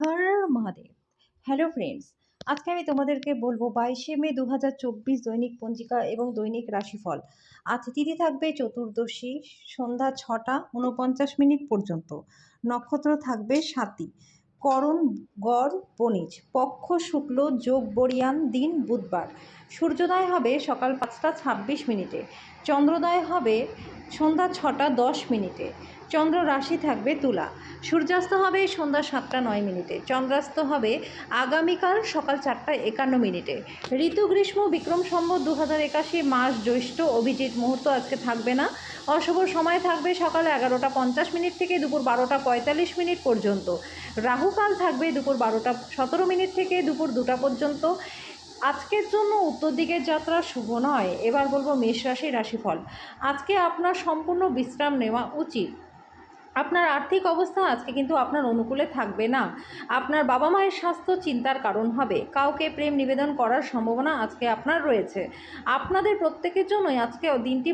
হর Mahadev. Hello friends আজকে আমি তোমাদেরকে বলব বাইশে মে দু হাজার চব্বিশ দৈনিক পঞ্জিকা এবং দৈনিক রাশিফল। আজ তিথি থাকবে চতুর্দশী, সন্ধ্যা ছটা উনপঞ্চাশ মিনিট পর্যন্ত। নক্ষত্র থাকবে সাতি করণ, গড়, বণিজ। পক্ষ, শুক্ল, যোগ, বরিয়ান, দিন, বুধবার। সূর্যোদয় হবে সকাল পাঁচটা ছাব্বিশ মিনিটে। চন্দ্রোদয় হবে সন্ধ্যা ছটা দশ মিনিটে। চন্দ্র রাশি থাকবে তুলা। সূর্যাস্ত হবে সন্ধ্যা সাতটা নয় মিনিটে। চন্দ্রাস্ত হবে আগামীকাল সকাল চারটা একান্ন মিনিটে। ঋতু, গ্রীষ্ম, বিক্রম সম্বত দু হাজার একাশি মাস জ্যৈষ্ঠ অভিজিৎ মুহূর্ত আজকে থাকবে না। অশুভ সময় থাকবে সকাল এগারোটা পঞ্চাশ মিনিট থেকে দুপুর বারোটা পঁয়তাল্লিশ মিনিট পর্যন্ত। রাহুকাল থাকবে দুপুর বারোটা সতেরো মিনিট থেকে দুপুর দুটা পর্যন্ত। আজকের জন্য উত্তর দিকের যাত্রা শুভ নয়। এবার বলব মেষ রাশি রাশিফল। আজকে আপনার সম্পূর্ণ বিশ্রাম নেওয়া উচিত। আপনার আর্থিক অবস্থা আজকে কিন্তু আপনার অনুকূলে থাকবে না। আপনার বাবা মায়ের স্বাস্থ্য চিন্তার কারণ হবে। কাউকে প্রেম নিবেদন করার সম্ভাবনা আজকে আপনার রয়েছে। আপনাদের প্রত্যেকের জন্যই আজকে দিনটি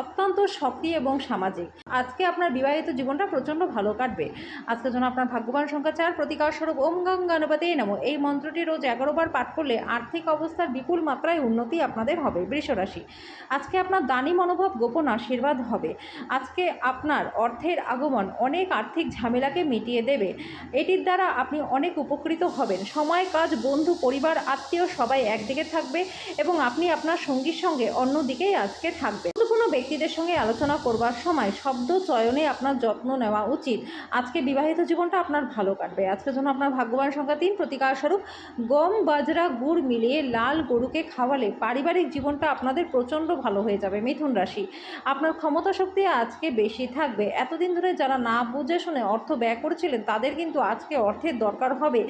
অত্যন্ত সক্রিয় এবং সামাজিক। আজকে আপনার বিবাহিত জীবনটা প্রচণ্ড ভালো কাটবে। আজকের জন্য আপনার ভাগ্যবান সংখ্যা চার, প্রতিকার স্বরূপ ওম গং গণপতি নমো। এই মন্ত্রটি রোজ এগারো বার পাঠ করলে আর্থিক অবস্থার বিপুল মাত্রায় উন্নতি আপনাদের হবে বৃষরাশি। আজকে আপনার দানি মনোভাব গোপন আশীর্বাদ হবে। আজকে আপনার অর্থের আগমন, অনেক আর্থিক ঝামেলাকে মিটিয়ে দেবে। এটির দ্বারা আপনি অনেক উপকৃত হবেন। সময়, কাজ, বন্ধু, পরিবার, আত্মীয় সবাই একদিকে থাকবে এবং আপনি আপনার সঙ্গীর সঙ্গে অন্যদিকেই আজকে থাকবেন। কোনো ব্যক্তিদের সঙ্গে আলোচনা করবার সময় শব্দ চয়নে আপনার যত্ন নেওয়া উচিত। আজকে বিবাহিত জীবনটা আপনার ভালো কাটবে। আজকের জন্য আপনার ভাগ্যবান সংখ্যা তিন। প্রতিকার স্বরূপ গম, বাজরা, গুড় মিলিয়ে লাল গরুকে খাওয়ালে পারিবারিক জীবনটা আপনাদের প্রচণ্ড ভালো হয়ে যাবে মিথুন রাশি। আপনার ক্ষমতা শক্তি আজকে বেশি থাকবে। এতদিন ধরে যারা না বুঝে শুনে অর্থ ব্যয় করেছিলেন, তাদের কিন্তু আজকে অর্থের দরকার হবে।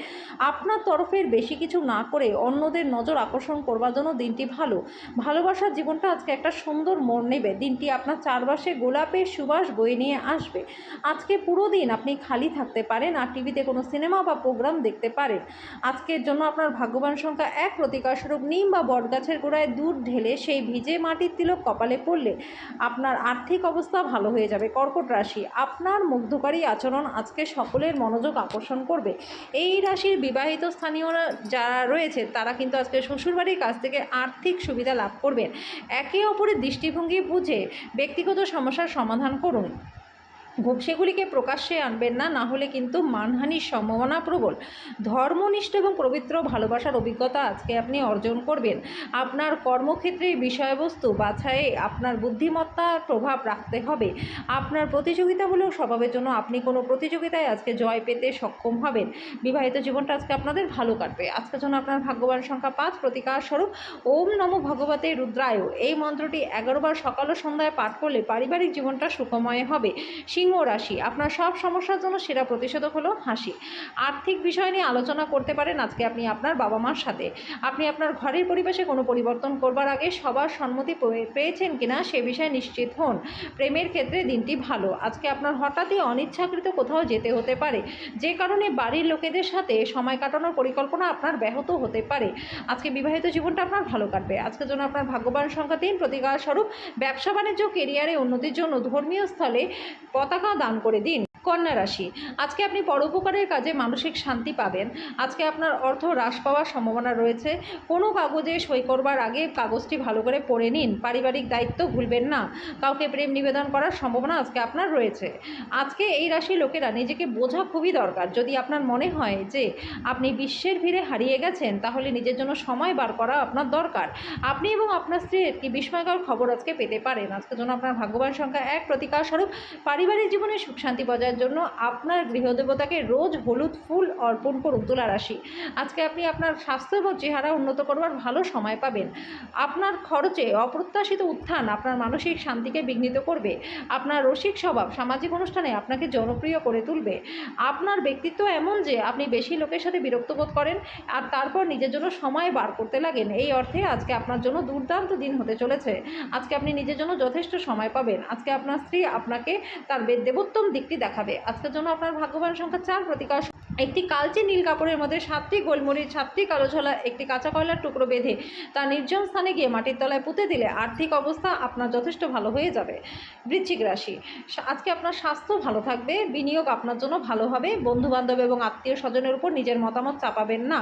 আপনার তরফের বেশি কিছু না করে অন্যদের নজর আকর্ষণ করবার জন্য দিনটি ভালো। ভালোবাসার জীবনটা আজকে একটা সুন্দর মোড় নেবে। দিনটি আপনার চারপাশে গোলাপের সুবাস বয়ে নিয়ে আসবে। আজকে পুরো দিন আপনি খালি থাকতে পারেন, আর টিভিতে কোনো সিনেমা বা প্রোগ্রাম দেখতে পারেন। আজকের জন্য আপনার ভাগ্যবান সংখ্যা এক প্রতিকারস্বরূপ নিম বা বটগাছের গোড়ায় দুধ ঢেলে সেই ভিজে মাটির তিলক কপালে পড়লে আপনার আর্থিক অবস্থা ভালো হয়ে যাবে। কর্কট রাশি, আপনার মুগ্ধকারী আচরণ আজকে সকলের মনোযোগ আকর্ষণ করবে। এই রাশির বিবাহিত স্থানীয়রা যারা রয়েছে, তারা কিন্তু আজকে শ্বশুরবাড়ির কাছ থেকে আর্থিক সুবিধা লাভ করবেন। একে অপরের দৃষ্টিভঙ্গি বুঝে ব্যক্তিগত সমস্যার সমাধান করুন। সেগুলিকে প্রকাশ্যে আনবেন না না হলে কিন্তু মানহানির সম্ভাবনা প্রবল। ধর্মনিষ্ঠ এবং পবিত্র ভালোবাসার অভিজ্ঞতা আজকে আপনি অর্জন করবেন। আপনার কর্মক্ষেত্রে বিষয়বস্তু বাছাইয়ে আপনার বুদ্ধিমত্তার প্রভাব রাখতে হবে। আপনার প্রতিযোগিতামূলক স্বভাবের জন্য আপনি কোনো প্রতিযোগিতায় আজকে জয় পেতে সক্ষম হবেন। বিবাহিত জীবনটা আজকে আপনাদের ভালো কাটবে। আজকের জন্য আপনার ভাগ্যবান সংখ্যা পাঁচ, প্রতিকার স্বরূপ। ওম নম ভগবতে রুদ্রায়। এই মন্ত্রটি এগারোবার সকাল ও সন্ধ্যায় পাঠ করলে পারিবারিক জীবনটা সুখময় হবে। সিংহ রাশি, আপনার সব সমস্যার জন্য সেরা প্রতিষেধক হলো হাসি। আর্থিক বিষয় নিয়ে আলোচনা করতে পারেন আজকে আপনি আপনার বাবা মার সাথে। আপনি আপনার ঘরের পরিবেশে কোনো পরিবর্তন করবার আগে সবার সম্মতি পেয়ে- পেয়েছেন কিনা সে বিষয়ে নিশ্চিত হন। প্রেমের ক্ষেত্রে দিনটি ভালো। আজকে আপনার হঠাৎই অনিচ্ছাকৃত কোথাও যেতে হতে পারে। যে কারণে বাড়ির লোকেদের সাথে সময় কাটানোর পরিকল্পনা আপনার ব্যাহত হতে পারে। আজকে বিবাহিত জীবনটা আপনার ভালো কাটবে। আজকের জন্য আপনার ভাগ্যবান সংখ্যা তিন প্রতিকার স্বরূপ ব্যবসা বাণিজ্য কেরিয়ারে উন্নতির জন্য ধর্মীয় স্থলে পতাকা দান করে দিন। কন্যা রাশি। আজকে আপনি পরোপকারের কাজে মানসিক শান্তি পাবেন। আজকে আপনার অর্থ হ্রাস পাওয়ার সম্ভাবনা রয়েছে। কোনো কাগজে সই করবার আগে কাগজটি ভালো করে পড়ে নিন। পারিবারিক দায়িত্ব ভুলবেন না। কাউকে প্রেম নিবেদন করার সম্ভাবনা আজকে আপনার রয়েছে। আজকে এই রাশির লোকেরা নিজেকে বোঝা খুবই দরকার। যদি আপনার মনে হয় যে আপনি বিশ্বের ভিড়ে হারিয়ে গেছেন, তাহলে নিজের জন্য সময় বার করা আপনার দরকার। আপনি এবং আপনার স্ত্রীর একটি বিস্ময়কর খবর আজকে পেতে পারেন। আজকের জন্য আপনার ভাগ্যবান সংখ্যা এক প্রতিকার স্বরূপ। পারিবারিক জীবনে সুখ শান্তি বজায়ের জন্য আপনার গৃহদেবতাকে রোজ হলুদ ফুল অর্পণ করুন, তুলা রাশি। আজকে আপনি আপনার স্বাস্থ্য এবং চেহারা উন্নত করবার ভালো সময় পাবেন। আপনার খরচে অপ্রত্যাশিত উত্থান আপনার মানসিক শান্তিকে বিঘ্নিত করবে। আপনার রসিক স্বভাব সামাজিক অনুষ্ঠানে আপনাকে জনপ্রিয় করে তুলবে। আপনার ব্যক্তিত্ব এমন যে আপনি বেশি লোকের সাথে বিরক্ত বোধ করেন আর তারপর নিজের জন্য সময় বার করতে লাগেন। এই অর্থে আজকে আপনার জন্য দুর্দান্ত দিন হতে চলেছে। আজকে আপনি নিজের জন্য যথেষ্ট সময় পাবেন। আজকে আপনার স্ত্রী আপনাকে তার দেবোত্তম দিকটি দেখাবে। আজকের জন্য আপনার ভাগ্যবান সংখ্যা চার প্রতিকার একটি কালচে নীল কাপড়ের মধ্যে সাতটি গোলমরিচ, সাতটি কালো ছোলা একটি কাঁচা কয়লার টুকরো বেঁধে তা নির্জন স্থানে গিয়ে মাটির তলায় পুঁতে দিলে আর্থিক অবস্থা আপনার যথেষ্ট ভালো হয়ে যাবে। বৃশ্চিক রাশি আজকে আপনার স্বাস্থ্য ভালো থাকবে, বিনিয়োগ আপনার জন্য ভালো হবে বন্ধু বান্ধব এবং আত্মীয় স্বজনের উপর নিজের মতামত চাপাবেন না।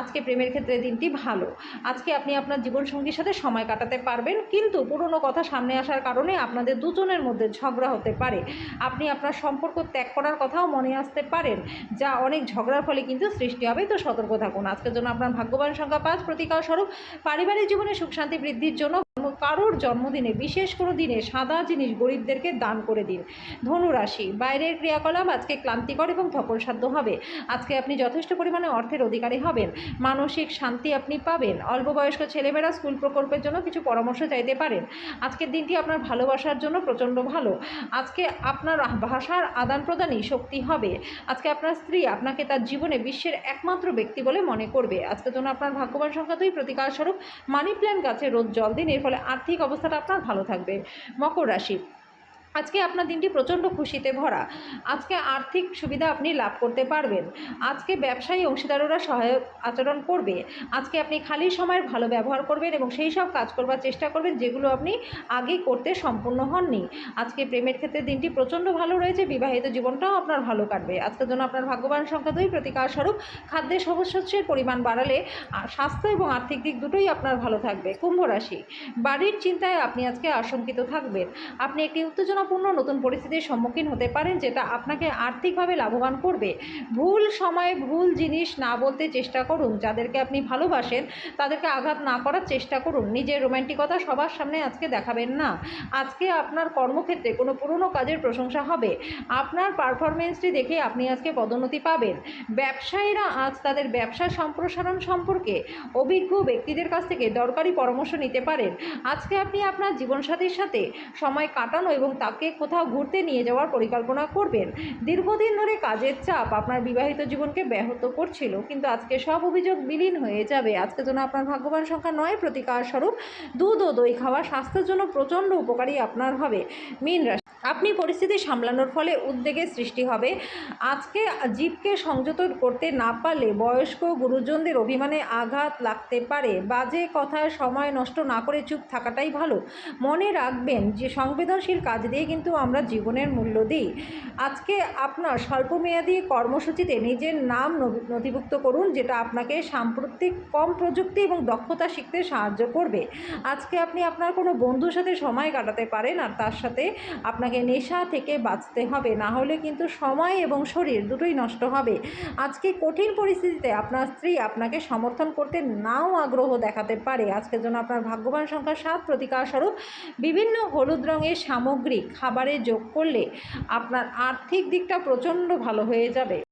আজকে প্রেমের ক্ষেত্রে দিনটি ভালো। আজকে আপনি আপনার জীবনসঙ্গীর সাথে সময় কাটাতে পারবেন, কিন্তু পুরনো কথা সামনে আসার কারণে আপনাদের দুজনের মধ্যে ঝগড়া হতে পারে। আপনি আপনার সম্পর্ক ত্যাগ করার কথাও মনে আসতে পারেন, যা অনেক ঝগড়ার ফলে কিন্তু সৃষ্টি হবে, তো সতর্ক থাকুন। আজকের জন্য আপনার ভাগ্যবান সংখ্যা পাঁচ, প্রতিকার স্বরূপ, পারিবারিক জীবনে সুখ শান্তি বৃদ্ধির জন্য কারোর জন্মদিনে, বিশেষ কোনো দিনে সাদা জিনিস গরিবদেরকে দান করে দিন। ধনু রাশি বাইরের ক্রিয়াকলাপ আজকে ক্লান্তিকর এবং ধকলসাধ্য হবে। আজকে আপনি যথেষ্ট পরিমাণে অর্থের অধিকারী হবেন। মানসিক শান্তি আপনি পাবেন। অল্প বয়স্ক ছেলেমেয়েরা স্কুল প্রকল্পের জন্য কিছু পরামর্শ চাইতে পারেন। আজকের দিনটি আপনার ভালোবাসার জন্য প্রচণ্ড ভালো। আজকে আপনার ভাষার আদান প্রদানই শক্তি হবে। আজকে আপনার স্ত্রী আপনাকে তার জীবনে বিশ্বের একমাত্র ব্যক্তি বলে মনে করবে। আজকের জন্য আপনার ভাগ্যবান সংখ্যা দুই প্রতিকার স্বরূপ মানি প্ল্যান্ট গাছে রোজ জল দিন এর ফলে আর্থিক অবস্থাটা আপনার ভালো থাকবে। মকর রাশি। আজকে আপনার দিনটি প্রচণ্ড খুশিতে ভরা। আজকে আর্থিক সুবিধা আপনি লাভ করতে পারবেন। আজকে ব্যবসায়ী অংশীদাররা সহায়ক আচরণ করবে। আজকে আপনি খালি সময়ের ভালো ব্যবহার করবেন এবং সেই সব কাজ করবার চেষ্টা করবেন যেগুলো আপনি আগে করতে সম্পূর্ণ হননি। আজকে প্রেমের ক্ষেত্রে দিনটি প্রচণ্ড ভালো রয়েছে, বিবাহিত জীবনটাও আপনার ভালো কাটবে। আজকের জন্য আপনার ভাগ্যবান সংখ্যা দুই প্রতিকার স্বরূপ খাদ্যে সবুজ পরিমাণ বাড়ালে স্বাস্থ্য এবং আর্থিক দিক দুটোই আপনার ভালো থাকবে। কুম্ভ রাশি, বাড়ির চিন্তায় আপনি আজকে আশঙ্কিত থাকবেন। আপনি একটি উত্তেজনাপূর্ণ নতুন পরিস্থিতির সম্মুখীন হতে পারেন, যেটা আপনাকে আর্থিকভাবে লাভবান করবে। ভুল সময়ে ভুল জিনিস না বলতে চেষ্টা করুন, যাদেরকে আপনি ভালোবাসেন, তাদেরকে আঘাত না করার চেষ্টা করুন। নিজের রোম্যান্টিকতা সবার সামনে আজকে দেখাবেন না। আজকে আপনার কর্মক্ষেত্রে কোনো পুরনো কাজের প্রশংসা হবে। আপনার পারফরমেন্সটি দেখে আপনি আজকে পদোন্নতি পাবেন। ব্যবসায়ীরা আজ তাদের ব্যবসা সম্প্রসারণ সম্পর্কে অভিজ্ঞ ব্যক্তিদের কাছ থেকে দরকারি পরামর্শ নিতে পারেন। আজকে আপনি আপনার জীবনসাথীর সাথে সময় কাটানো এবং তাকে কোথাও ঘুরতে নিয়ে যাওয়ার পরিকল্পনা করবেন। দীর্ঘদিন ধরে কাজের চাপ আপনার বিবাহিত জীবনকে ব্যাহত করছিল, কিন্তু আজকে সব অভিযোগ বিলীন হয়ে যাবে। আজকে যেন আপনার ভাগ্যবান সংখ্যা নয়, প্রতিকার স্বরূপ দুধ ও দই খাওয়া স্বাস্থ্যের জন্য প্রচণ্ড উপকারী আপনার হবে। মীন রাশি আপনি পরিস্থিতি সামলানোর ফলে উদ্বেগের সৃষ্টি হবে। আজকে জীবকে সংযত করতে না পারলে বয়স্ক গুরুজনদের অভিমানে আঘাত লাগতে পারে। বাজে কথায় সময় নষ্ট না করে চুপ থাকাটাই ভালো। মনে রাখবেন যে সংবেদনশীল কাজ দিয়ে কিন্তু আমরা জীবনের মূল্য দিই। আজকে আপনার স্বল্পমেয়াদী কর্মসূচিতে নিজের নাম নথি- নথিভুক্ত করুন, যেটা আপনাকে সাম্প্রতিক কম প্রযুক্তি এবং দক্ষতা শিখতে সাহায্য করবে। আজকে আপনি আপনার কোনো বন্ধুর সাথে সময় কাটাতে পারেন আর তার সাথে আপনাকে নেশা থেকে বাঁচতে হবে, না হলে কিন্তু সময় এবং শরীর দুটোই নষ্ট হবে। আজকে কঠিন পরিস্থিতিতে আপনার স্ত্রী আপনাকে সমর্থন করতে নাও আগ্রহ দেখাতে পারে। আজকের জন্য আপনার ভাগ্যবান সংখ্যা সাত। প্রতিকারস্বরূপ বিভিন্ন হলুদ রঙের সামগ্রী খাবারে যোগ করলে আপনার আর্থিক দিকটা প্রচণ্ড ভালো হয়ে যাবে।